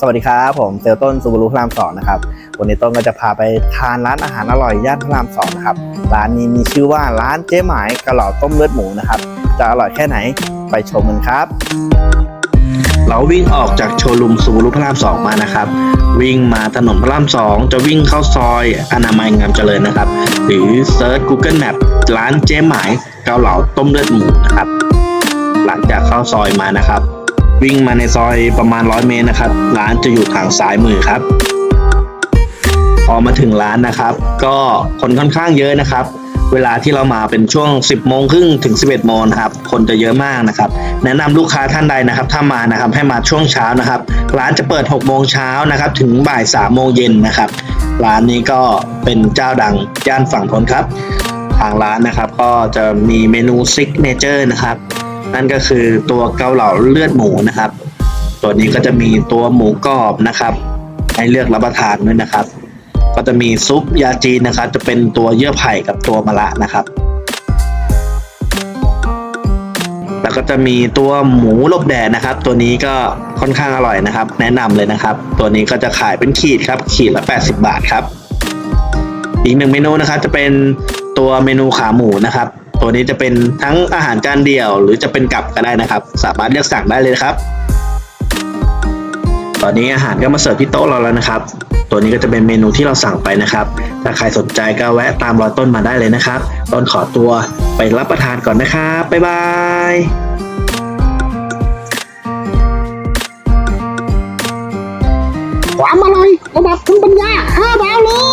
สวัสดีครับผมเซลต้นซูบรุพระรามสองนะครับวันนี้ต้นก็จะพาไปทานร้านอาหารอร่อยย่านพระรามสองนะครับร้านนี้มีชื่อว่าร้านเจ๊หมายกะหล่าต้มเลือดหมูนะครับจะอร่อยแค่ไหนไปชมกันครับ เราวิ่งออกจากโชว์รูมซูบรุพระรามสองมานะครับ วิ่งมาถนนพระรามสองจะวิ่งเข้าซอยอนามัยงามเจริญนะครับ หรือเซิร์ช Google Map ร้านเจ๊หมายเกาเหลาต้มเลือดหมูนะครับ หลังจากเข้าซอยมานะครับ วิ่งมาในซอยประมาณ 100 เมตรนะครับ ร้านจะอยู่ทางซ้ายมือครับ พอมาถึงร้านนะครับ ก็คนค่อนข้างเยอะนะครับ เวลาที่เรามาเป็นช่วง 10โมงครึ่งถึง 11โมงครับ คนจะเยอะมากนะครับ แนะนำลูกค้าท่านใดนะครับ ถ้ามานะครับให้มาช่วงเช้านะครับ ร้านจะเปิด6โมงเช้านะครับ ถึงบ่าย3โมงเย็นนะครับ ร้านนี้ก็เป็นเจ้าดังย่านฝั่งทนครับ ทางร้านนะครับก็จะมีเมนูซิกเนเจอร์นะครับ นั่นก็คือตัวเกาเหลาเลือดหมูนะครับ ตัวนี้ก็จะมีตัวหมูกรอบนะครับ ให้เลือกรับประทานด้วยนะครับ ก็จะมีซุปยาจีนนะครับ จะเป็นตัวเยื่อไผ่กับตัวมะระนะครับ แล้วก็จะมีตัวหมูลบแดดนะครับ ตัวนี้ก็ค่อนข้างอร่อยนะครับ แนะนำเลยนะครับ ตัวนี้ก็จะขายเป็นขีดครับ ขีดละ 80 บาทครับ อีกหนึ่งเมนูนะครับจะเป็นตัวเมนูขาหมูนะครับ ตัวนี้จะเป็นทั้งอาหารจานเดียว หรือจะเป็นกับก็ได้นะครับ สามารถเลือกสั่งได้เลยครับ ตอนนี้อาหารก็มาเสิร์ฟที่โต๊ะเราแล้วนะครับ ตัวนี้ก็จะเป็นเมนูที่เราสั่งไปนะครับ ถ้าใครสนใจก็แวะตามรอยต้นมาได้เลยนะครับ ต้นขอตัวไปรับประทานก่อนนะครับบ๊ายบายความอร่อยระดับคุณปัญญาห้าดาวเลย